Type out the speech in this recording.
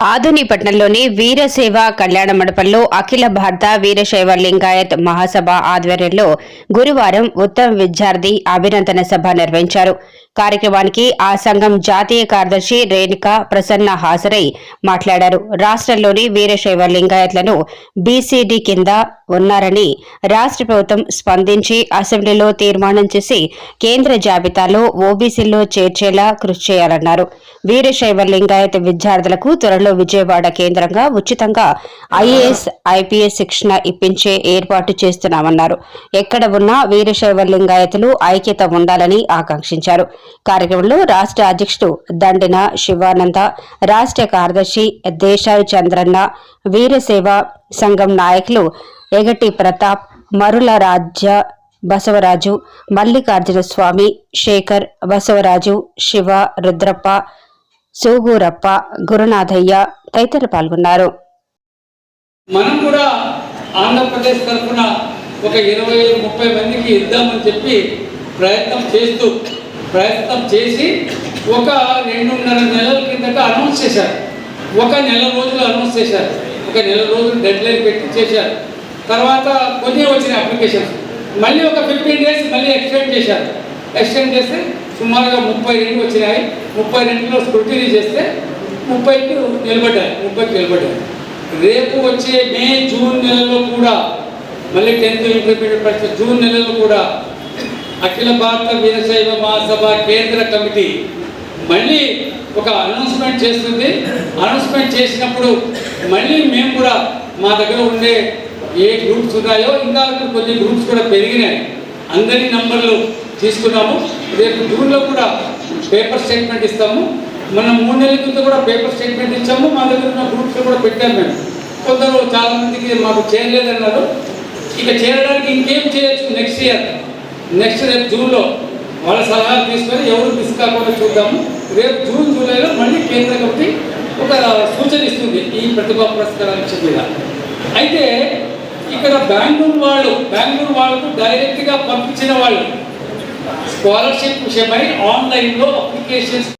ఆధునిపట్నంలోని వీరసేవ కళ్యాణ మండపంలో అఖిల భారత వీరశైవ లింగాయత్ మహాసభ ఆధ్వర్యంలో గురువారం ఉత్తమ విద్యార్థి అభినందన సభ నిర్వహించారు. కార్యక్రమానికి ఆ సంఘం జాతీయ కార్యదర్శి రేణుక ప్రసన్న హాజరై మాట్లాడారు. రాష్ట్రంలోని వీరశైవ లింగాయత్లను బీసీడీ కింద ఉన్నారని రాష్ట్ర ప్రభుత్వం స్పందించి అసెంబ్లీలో తీర్మానం చేసి కేంద్ర జాబితాలో ఓబీసీల్లో చేర్చేలా కృషి చేయాలన్నారు. వీరశైవ లింగాయత్ విద్యార్థులకు త్వరలో విజయవాడ కేంద్రంగా ఉచితంగా ఐఏఎస్ ఐపీఎస్ శిక్షణ ఇప్పించే ఏర్పాటు చేస్తున్నామన్నారు. ఎక్కడ ఉన్నా వీరశైవ లింగాయతులు ఐక్యత ఉండాలని ఆకాంక్షించారు. కార్యక్రమంలో రాష్ట్ర అధ్యక్షుడు దండిన శివానంద రాష్ట్ర కార్యదర్శి దేశాయి చంద్రన్న వీరసేవ సంఘం నాయకులు ఎగటి ప్రతాప్ మరుల రాజ్య బసవరాజు మల్లికార్జున స్వామి శేఖర్ బసవరాజు శివ రుద్రప్ప సూగూరప్ప గురునాథయ్య తదితరులు పాల్గొన్నారు. మనం కూడా ఆంధ్రప్రదేశ్ తరఫున ఒక ఇరవై ముప్పై మందికి ఇద్దామని చెప్పి ప్రయత్నం చేస్తూ ప్రయత్నం చేసి ఒక రెండున్నర నెలల కిందట అనౌన్స్ చేశారు. ఒక నెల రోజులు అనౌన్స్ చేశారు. ఒక నెల రోజులు డెడ్ లైన్ పెట్టి చేశారు. తర్వాత కొన్ని వచ్చినాయి అప్లికేషన్స్ మళ్ళీ ఒక ఫిఫ్టీన్ డేస్ మళ్ళీ ఎక్స్టెండ్ చేశారు. ఎక్స్టెండ్ చేస్తే సుమారుగా ముప్పై రెండు వచ్చినాయి. ముప్పై రెండులో స్క్రూటినీ చేస్తే ముప్పైకి నిలబడ్డాయి. ముప్పైకి నిలబడ్డాయి. రేపు వచ్చే మే జూన్ నెలలో కూడా మళ్ళీ టెన్త్ ఇంప్లిమెంట్ జూన్ నెలలో కూడా అఖిల భారత వీరశైవ మహాసభ కేంద్ర కమిటీ. మళ్ళీ ఒక అనౌన్స్మెంట్ చేస్తుంది. అనౌన్స్మెంట్ చేసినప్పుడు మళ్ళీ మేము కూడా మా దగ్గర ఉండే ఏ గ్రూప్స్ ఉన్నాయో ఇంకా కొన్ని గ్రూప్స్ కూడా పెరిగినాయి. అందరి నంబర్లు తీసుకున్నాము. రేపు జూన్లో కూడా పేపర్ స్టేట్మెంట్ ఇస్తాము. మనం మూడు నెలల క్రితం కూడా పేపర్ స్టేట్మెంట్ ఇచ్చాము. మా దగ్గర ఉన్న గ్రూప్స్ కూడా పెట్టాము మేము. కొందరు చాలామందికి మాకు చేయలేదన్నారు ఇక చేరడానికి ఇంకేం చేయొచ్చు? నెక్స్ట్ ఇయర్ నెక్స్ట్ రేపు జూన్లో వాళ్ళ సలహాలు తీసుకొని ఎవరు మిస్ కాకుండా చూద్దాము. రేపు జూన్ జూలైలో మళ్ళీ కేంద్ర కమిటీ ఒక సూచన ఇస్తుంది ఈ ప్రతిభా పురస్కారాల విషయం మీద అయితే ఇక్కడ బెంగళూరు వాళ్ళు బెంగళూరు వాళ్ళకు డైరెక్ట్గా పంపించిన వాళ్ళు స్కాలర్షిప్ విషయమై ఆన్లైన్లో అప్లికేషన్స్